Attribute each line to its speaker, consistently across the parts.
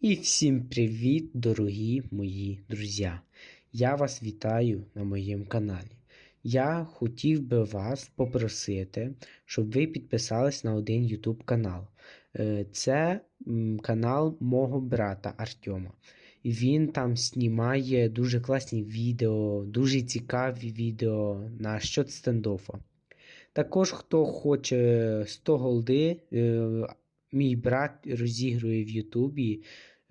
Speaker 1: І всім привіт, дорогі мої друзі! Я вас вітаю на моєму каналі. Я хотів би вас попросити, щоб ви підписались на один YouTube канал. Е, Це канал мого брата Артема. Він там знімає дуже класні відео, дуже цікаві відео на щодо стендофа. Також, хто хоче 100 голди, е, мій брат розігрує в Ютубі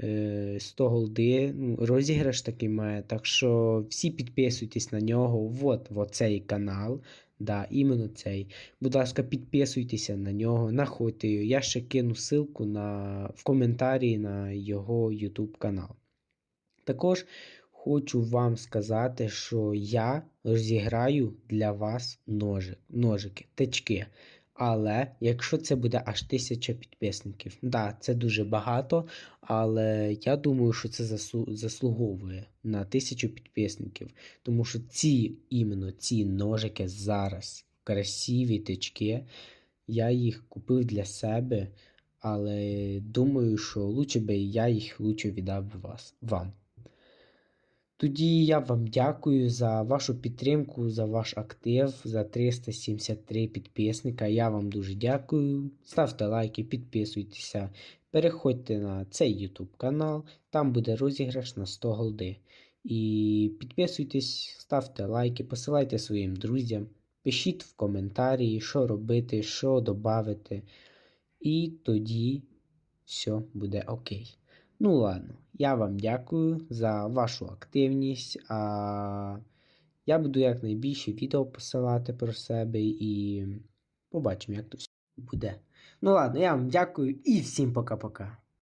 Speaker 1: е, 100 голди. Ну, розіграш такий має. Так що всі підписуйтесь на нього. Вот, вот цей канал. Да, іменно цей. Будь ласка, підписуйтеся на нього, находьте його. Я ще кину ссылку на, в коментарі на його YouTube канал. Також хочу вам сказати, що я розіграю для вас ножик, ножики, течки. Але якщо це буде аж тисяча підписників, да, це дуже багато, але я думаю, що це заслуговує на тисячу підписників. Тому що ці іменно ці ножики зараз красиві тички. Я їх купив для себе, але думаю, що лучше би я їх лучше віддав вас, вам. Тоді я вам дякую за вашу підтримку, за ваш актив, за 373 підписника. Я вам дуже дякую. Ставте лайки, підписуйтеся, переходьте на цей YouTube канал, там буде розіграш на 100 голди. І підписуйтесь, ставте лайки, посилайте своїм друзям, пишіть в коментарі, що робити, що додати. І тоді все буде окей. Ну ладно, я вам дякую за вашу активність. А я буду якнайбільше відео посилати про себе і побачимо, як то все буде. Ну ладно, я вам дякую і всім пока-пока.